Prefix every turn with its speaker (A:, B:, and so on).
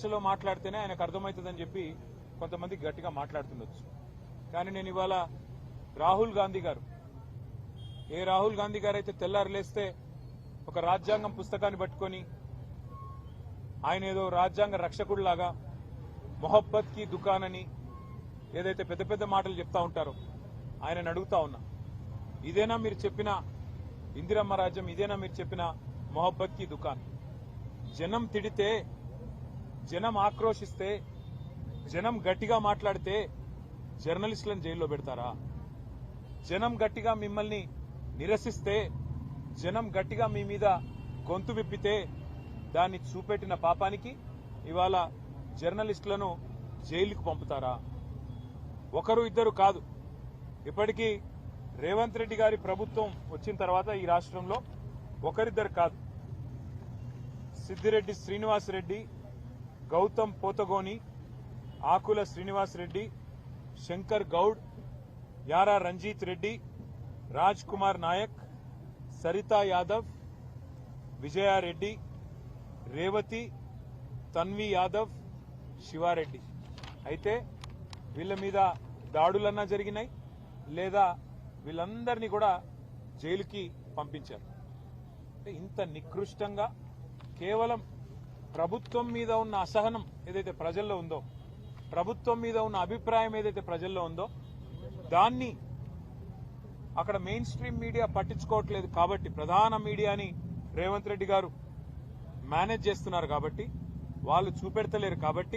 A: భాషలో మాట్లాడితేనే ఆయనకు అర్థమవుతుందని చెప్పి కొంతమంది గట్టిగా మాట్లాడుతుండొచ్చు. కానీ నేను ఇవాళ రాహుల్ గాంధీ గారు ఏ రాహుల్ గాంధీ గారు అయితే తెల్లారు లేస్తే ఒక రాజ్యాంగం పుస్తకాన్ని పట్టుకొని ఆయన ఏదో రాజ్యాంగ రక్షకుడిలాగా మొహబ్బత్కి దుకాన్ అని ఏదైతే పెద్ద పెద్ద మాటలు చెప్తా ఉంటారో ఆయనను అడుగుతా ఉన్నా. ఇదేనా మీరు చెప్పిన ఇందిరమ్మ రాజ్యం ఇదేనా మీరు చెప్పిన మొహబ్బత్కి దుకాన్? జనం తిడితే జనం ఆక్రోశిస్తే జనం గట్టిగా మాట్లాడితే జర్నలిస్టులను జైల్లో పెడతారా? జనం గట్టిగా మిమ్మల్ని నిరసిస్తే జనం గట్టిగా మీ మీద గొంతు విప్పితే దాన్ని చూపెట్టిన పాపానికి ఇవాళ జర్నలిస్టులను జైలుకు పంపుతారా? ఒకరు ఇద్దరు కాదు. ఇప్పటికీ రేవంత్ రెడ్డి గారి ప్రభుత్వం వచ్చిన తర్వాత ఈ రాష్ట్రంలో ఒకరిద్దరు కాదు. సిద్దిరెడ్డి శ్రీనివాస్ రెడ్డి గౌతమ్ పోతగోని ఆకుల శ్రీనివాస్ రెడ్డి శంకర్ గౌడ్ యారా రంజీత్ రెడ్డి రాజ్ కుమార్ నాయక్ సరితా యాదవ్ విజయారెడ్డి రేవతి తన్వి యాదవ్ శివారెడ్డి అయితే వీళ్ళ మీద దాడులన్నా జరిగినాయి లేదా వీళ్ళందరినీ కూడా జైలుకి పంపించారు. ఇంత నికృష్టంగా కేవలం ప్రభుత్వం మీద ఉన్న అసహనం ఏదైతే ప్రజల్లో ఉందో ప్రభుత్వం మీద ఉన్న అభిప్రాయం ఏదైతే ప్రజల్లో ఉందో దాన్ని అక్కడ మెయిన్ స్ట్రీమ్ మీడియా పట్టించుకోవట్లేదు కాబట్టి ప్రధాన మీడియాని రేవంత్ రెడ్డి గారు మేనేజ్ చేస్తున్నారు కాబట్టి వాళ్ళు చూపెడతలేరు కాబట్టి